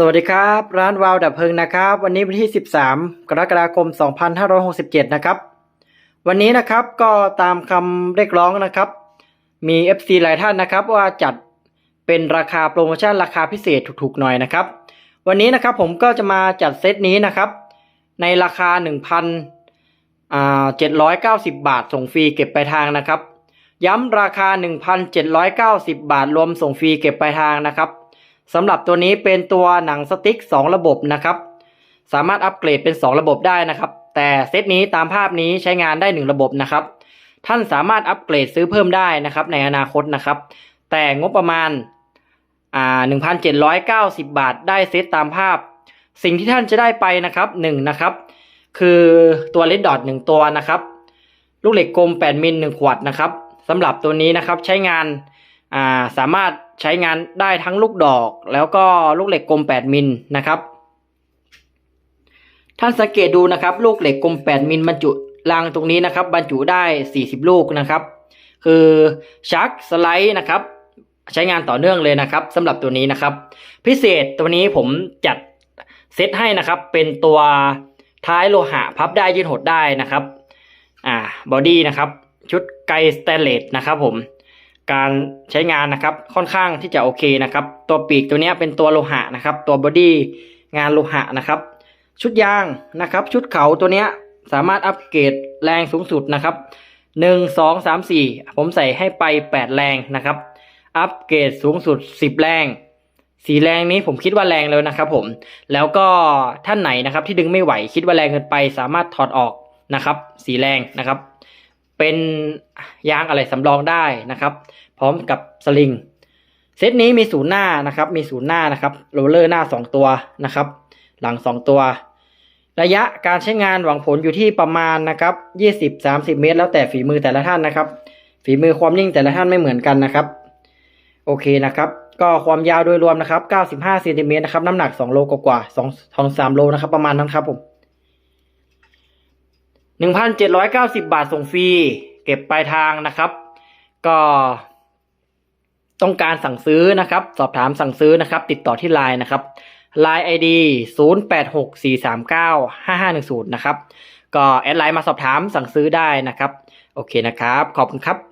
สวัสดีครับ ร้านวาวดับเพลิงนะครับ วันนี้วันที่ 13 กรกฎาคม 2567 นะครับ วันนี้นะครับก็ตามคำเรียกร้องนะครับ มี FC หลายท่านนะครับ ว่าจัดเป็นราคาโปรโมชั่นราคาพิเศษถูกๆหน่อยนะครับ วันนี้นะครับผมก็จะมาจัดเซตนี้นะครับ ในราคา 1,790 บาท ส่งฟรีเก็บปลายทางนะครับ ย้ำราคา 1,790 บาท รวมส่งฟรีเก็บปลายทางนะครับ สำหรับตัวนี้เป็นตัวหนังสติ๊ก 2 ระบบนะครับ สามารถอัปเกรดเป็น 2 ระบบได้นะครับ แต่เซตนี้ตามภาพนี้ใช้งานได้ 1 ระบบนะครับ ท่านสามารถอัปเกรดซื้อเพิ่มได้นะครับ ในอนาคตนะครับ แต่งบประมาณอ่า1,790 บาท ได้เซตตามภาพ สิ่งที่ท่านจะได้ไปนะครับ1นะครับ คือตัวเลดดอทหนึ่งตัวนะครับ ลูกเหล็กกลม 8 มิล1ขวดนะครับสำหรับตัวนี้นะครับใช้งาน อ่าสามารถใช้งานได้ทั้งลูกดอก แล้วก็ลูกเหล็กกลม 8 มิลนะครับท่านสังเกตดูนะครับ ลูกเหล็กกลม 8 มิลบรรจุรางตรงนี้นะครับ บรรจุได้ 40 ลูกนะครับ คือชักสไลด์นะครับ ใช้งานต่อเนื่องเลยนะครับสำหรับตัวนี้นะครับ พิเศษตัวนี้ผมจัดเซตให้นะครับ เป็นตัวท้ายโลหะพับได้ยืดหดได้นะครับ อ่าบอดี้นะครับ ชุดไกสเตนเลสนะครับผม การใช้งานนะครับค่อนข้างที่จะโอเคนะครับ ตัวปีกตัวนี้เป็นตัวโลหะนะครับ ตัวบอดี้งานโลหะนะครับ ชุดยางนะครับ ชุดเขาตัวนี้สามารถอัปเกรดแรงสูงสุดนะครับหนึ่งสองสามสี่ผมใส่ให้ไปแปดแรงนะครับ อัปเกรดสูงสุดสิบแรงสีแรงนี้ผมคิดว่าแรงแล้วนะครับ ผม แล้วก็ท่านไหนนะครับ ที่ดึงไม่ไหวคิดว่าแรงเกินไป สามารถถอดออกนะครับ สีแรงนะครับ เป็นยางอะไรสำรองได้นะครับ พร้อมกับสลิงเซตนี้มีศูนย์หน้านะครับ มีศูนย์หน้านะครับโรลเลอร์หน้า 2 ตัวนะครับ หลัง 2 ตัว ระยะการใช้งานหวังผลอยู่ที่ประมาณนะครับ 20-30 เมตร แล้วแต่ฝีมือแต่ละท่านนะครับ ฝีมือความนิ่งแต่ละท่านไม่เหมือนกันนะครับ โอเคนะครับ ก็ความยาวโดยรวมนะครับ 95เซนติเมตรนะครับ น้ำหนัก 2 โลกว่าๆ2 2 3โลนะครับ ประมาณนั้นครับผม 1,790 บาทส่งฟรี เก็บปลายทางนะครับ ก็ต้องการสั่งซื้อนะครับ สอบถามสั่งซื้อนะครับ ติดต่อที่ไลน์นะครับไลน์ ID 0864395510 นะครับ ก็แอดไลน์มาสอบถามสั่งซื้อได้นะครับ โอเคนะครับ ขอบคุณครับ